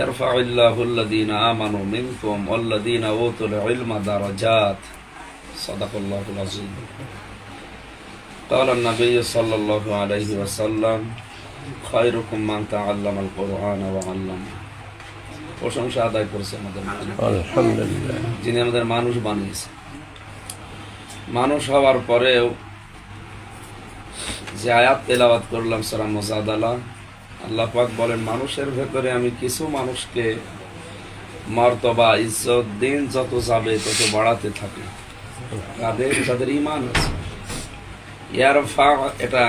يرفع الله الذين آمنوا منكم والذين أوتوا العلم درجات صدق الله العظيم قال النبي صلى الله عليه وسلم خيركم من تعلم القرآن وعلمه প্রশংসা আদায় করেছে আমাদের মালিক। যিনি আমাদের মানুষ বানিয়েছে মানুষ হওয়ার পরেও যে আয়াত তেলাওয়াত করলাম সারা মোজাদালা আল্লাহ পাক বলেন, মানুষের ভেতরে আমি কিছু মানুষকে মর্তবা, ইজ্জত, দিন যত যাবে তত বাড়াতে থাকি। তাদের তাদের ইমান আছে। ইয়ার ফা এটা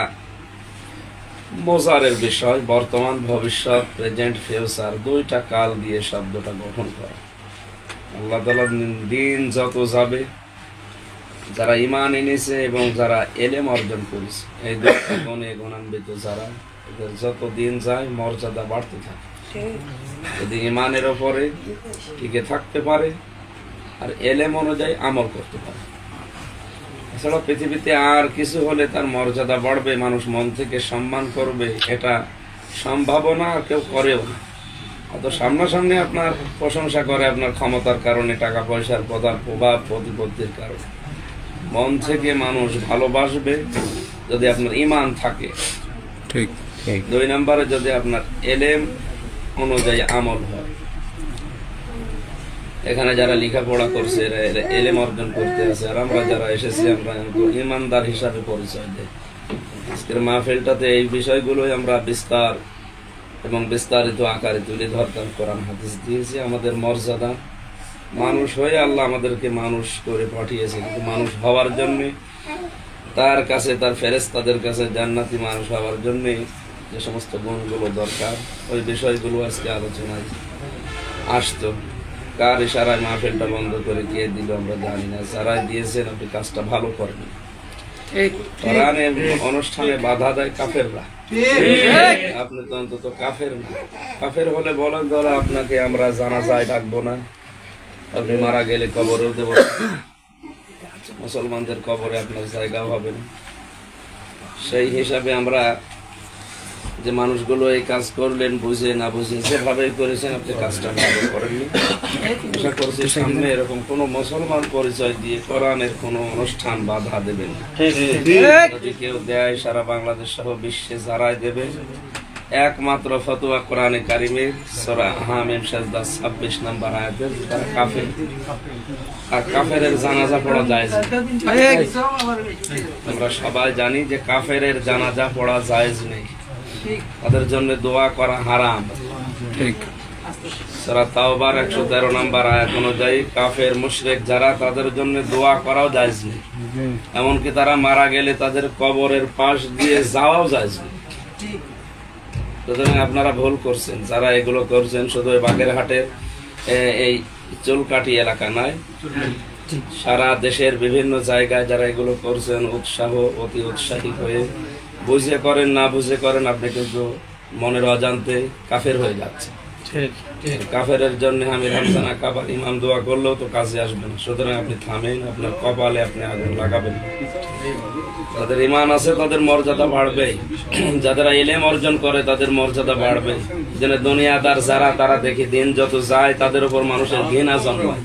মোজারের বিষয়। বর্তমান ভবিষ্যৎ, প্রেজেন্ট, ফিউচার, দুইটা কাল দিয়ে শব্দটা গঠন করা। আল্লাহ তালা দিন যত যাবে, যারা ইমান এনেছে এবং যারা এলেম অর্জন করেছে, এই দুইটা গুণে গুণান্বিত যারা এদের যত দিন যায় মর্যাদা বাড়তে থাকে। যদি ইমানের ওপরে টিকে থাকতে পারে আর এলেম অনুযায়ী আমল করতে পারে। এছাড়া পৃথিবীতে আর কিছু হলে তার মর্যাদা বাড়বে মানুষ মন থেকে সম্মান করবে এটা সম্ভাবনা আর কেউ করেও না। অত সামনাসামনি আপনার প্রশংসা করে আপনার ক্ষমতার কারণে টাকা পয়সার প্রধান প্রভাব প্রতিপত্তির কারণে। মন থেকে মানুষ ভালোবাসবে যদি আপনার ইমান থাকে। ঠিক। দুই নম্বরে যদি আপনার এলেম অনুযায়ী আমল হয়। এখানে যারা লেখাপড়া করছে এলেম অর্জন করতে আছে। আর আমরা যারা এসেছি, আমরা ইমানদার হিসাবে পরিচয় দেয় আজকের মাহফিলটাতে এই বিষয়গুলোই আমরা বিস্তার এবং বিস্তারিত আকারে তুলে ধরতাম, কোরআন হাদিস দিয়েছি। আমাদের মর্যাদা। মানুষ হয়ে আল্লাহ আমাদেরকে মানুষ করে পাঠিয়েছে। কিন্তু মানুষ হওয়ার জন্যে, তার কাছে, তার ফেরেস্তাদের কাছে জান্নাতি মানুষ হওয়ার জন্য যে সমস্ত গুণগুলো দরকার ওই বিষয়গুলো আজকে আলোচনায় আসতো। কার ইশারায় মাহফিলটা বন্ধ করে কে দিল আমরা জানি না। যারাই দিয়েছেন আপনি কাজটা ভালো করেন। কোরআনে অনুষ্ঠানে বাধা দেয় কাফেররা। আপনি তো অন্তত কাফের না। কাফের হলে বলেন ধরো আপনাকে আমরা জানা যায় ডাকবো না। আপনি মারা গেলে কবরেও দেবো। মুসলমানদের কবরে আপনার জায়গাও হবে না। সেই হিসাবে আমরা যে মানুষগুলো এই কাজ করলেন বুঝে না বুঝে যেভাবে করেছেন আপনি কাজটা ভালো করেননি। আশা করছি সামনে এরকম কোন মুসলমান পরিচয় দিয়ে কোরআনের কোনো অনুষ্ঠান বাধা দেবেন না। যদি কেউ দেয় সারা বাংলাদেশ সহ বিশ্বে যারাই দেবে একমাত্র ফতুয়া কোরআনে কারিমের সরা হামিম সাজদা ছাব্বিশ নাম্বার আয়াতের তারা কাফের আর কাফের জানাজা পড়া যায় আমরা সবাই জানি যে কাফের জানাজা পড়া জায়েজ নেই। তাদের জন্য দোয়া করা হারাম। ঠিক। সারা তাওবার একশো তেরো নাম্বার আয়াত অনুযায়ী কাফের মুশরেক যারা তাদের জন্য দোয়া করাও জায়েজ নেই। এমনকি তারা মারা গেলে তাদের কবরের পাশ দিয়ে যাওয়াও জায়েজ নেই। সুতরাং আপনারা ভুল করছেন যারা এগুলো করছেন শুধু বাগেরহাটের এই চুলকাটি এলাকা নয়। সারা দেশের বিভিন্ন জায়গায় যারা এগুলো করছেন উৎসাহ অতি উৎসাহী হয়ে বুঝে করেন না বুঝে করেন আপনি কিন্তু মনের অজান্তে কাফের হয়ে যাচ্ছে। কাফেরের জন্য আমি রমজান কাবার ইমাম দোয়া করলেও তো কাজে আসবে না। সুতরাং আপনি থামেন আপনার কপালে আপনি আগুন লাগাবেন। তাদের ইমান আছে তাদের মর্যাদা বাড়বে। যারা এলেম অর্জন করে তাদের মর্যাদা বাড়বে। যেন দুনিয়াদার যারা তারা দেখি দিন যত যায় তাদের উপর মানুষের ঘৃণা জন্মায়।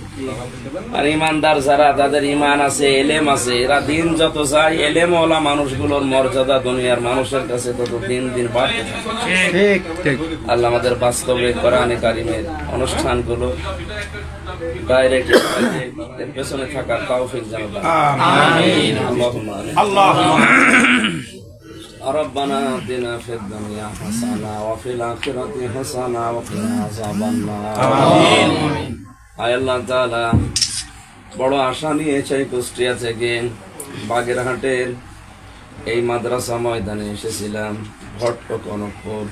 আর ইমানদার যারা তাদের ইমান আছে এলেম আছে এরা দিন যত যায় এলেম ওলা মানুষগুলোর মর্যাদা দুনিয়ার মানুষের কাছে তত দিন দিন বাড়তে থাকে। ঠিক ঠিক। আল্লাহ আমাদের বাস্তবে কোরআনে কারিমের অনুষ্ঠানগুলো ডাইরেক্ট এর পেছনে থাকা তৌফিক যেন দান। আল্লাহুম্মা আমিন। ربنا آتنا في الدنيا حسنة وفي الآخرة حسنة وقنا عذاب النار আয় আল্লাহ তাআলা বড় আশা নিয়েছে কুষ্টিয়া থেকে বাগেরহাটের এই মাদ্রাসা ময়দানে এসেছিলাম ভট্ট কনকপুর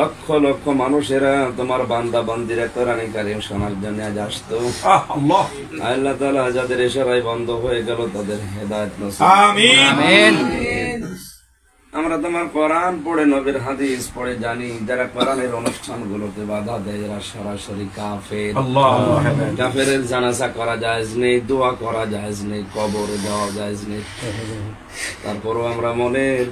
লক্ষ লক্ষ মানুষেরা তোমার বান্দা বান্দিরা কোরআনে কারিম শোনার জন্য আজ আসতো। আল্লাহ। তালা যাদের ইশারায় বন্ধ হয়ে গেল তাদের হেদায়েত আমরা তোমার কোরআন পড়ে নবীর হাদিস পড়ে জানি যারা কোরআনের অনুষ্ঠানগুলোতে বাধা দেয় এরা সরাসরি কাফের। কাফের জানাজা করা যায় নেই দোয়া করা যায় নেই কবরে দেওয়া যায় নেই। তারপরও আমরা মনের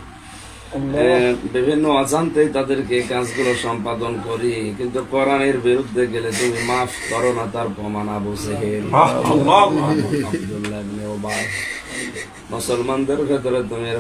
বিভিন্ন অজান্তেই তাদেরকে কাজগুলো সম্পাদন করি কিন্তু কোরআনের বিরুদ্ধে গেলে তুমি মাফ করো না তার প্রমাণ আবু সেহেল। মুসলমানদের ভেতরে তুমি